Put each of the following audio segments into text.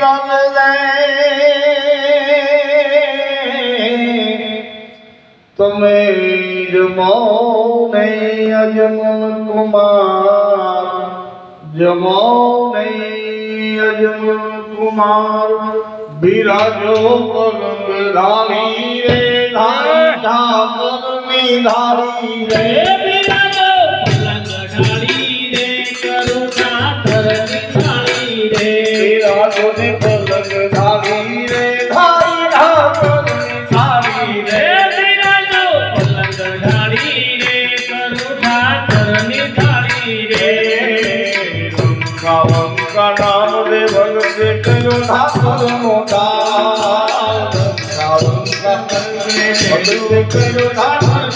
તલદે તમે જમો ને અજમલ કુમાર જમો ને અજમલ કુમાર બિરાજો પલંગ ધારી રે ધારી ધારી રે ને પલંગ ધારી રે ધારી ઠાકરની ધારી રે રે બિરાજો પલંગ ઢાળી રે કરુણા ધરની થાળી રે વંકા વંકા નામ રે ભગતે કયો ઠાકોર મોટા વંકા વંકા ભગતે કયો ઠાકોર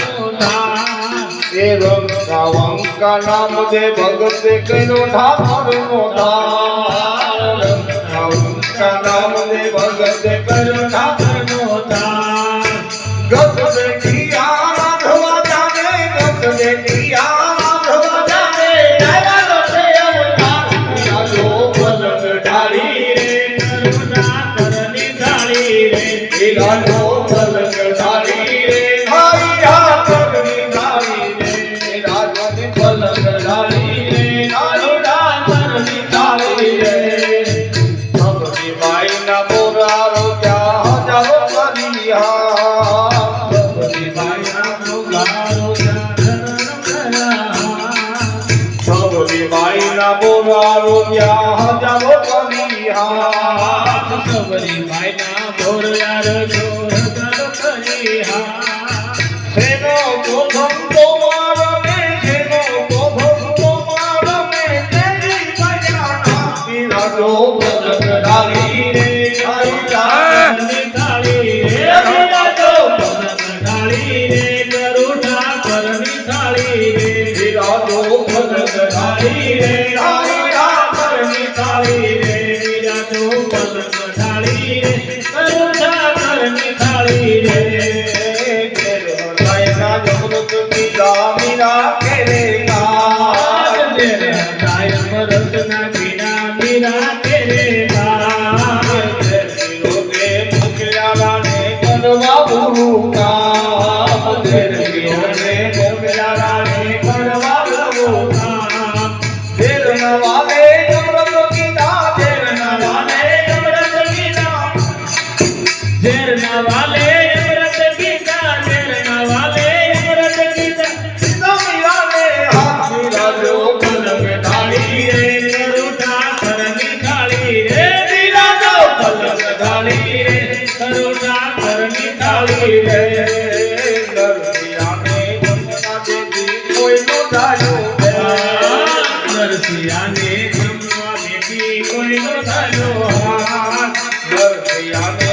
એ વંકા વંકા નામ દે ભગતે કયો ઠાકોર મોટા વંકા નામ દે માઈના મોરા રોક્યા હજારો કરિયા સબરી માયના ભોરયાર જોર કર હા સેનો ગોધમ તો મારમે સેનો ગોધમ તો મારમે તેરી બજાના પીરાજો પલક ડાલી પલક ડાલી રે. આઈ જા કરની થાળી રે બિરાજો પલંગ ઢાળી રે કરુણા ધરની થાળી રે લાયના જમૃત પીલા મીરા કેરેગા તેરે કાયમ રસના પીડા મીરા તેરે કા રોગે મુકલા રાણે કરવા ભૂકા તેરે yeah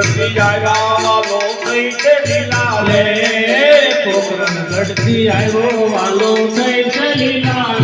કોકણ ગઢતી આયા નો થઈને લાલે કોકણ ગઢથી આવ્યો વાલો થઈ શ્રી લાલે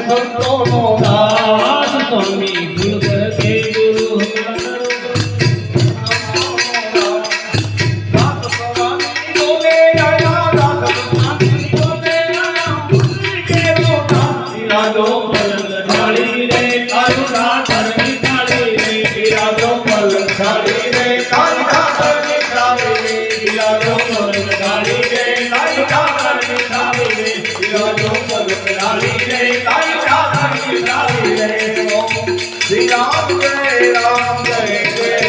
સંતોનો રાજ સ્વામી ગુણવતે ગુરુ રાત સવારે બોલે આયા રાત Ram Jai Ram Jai Jai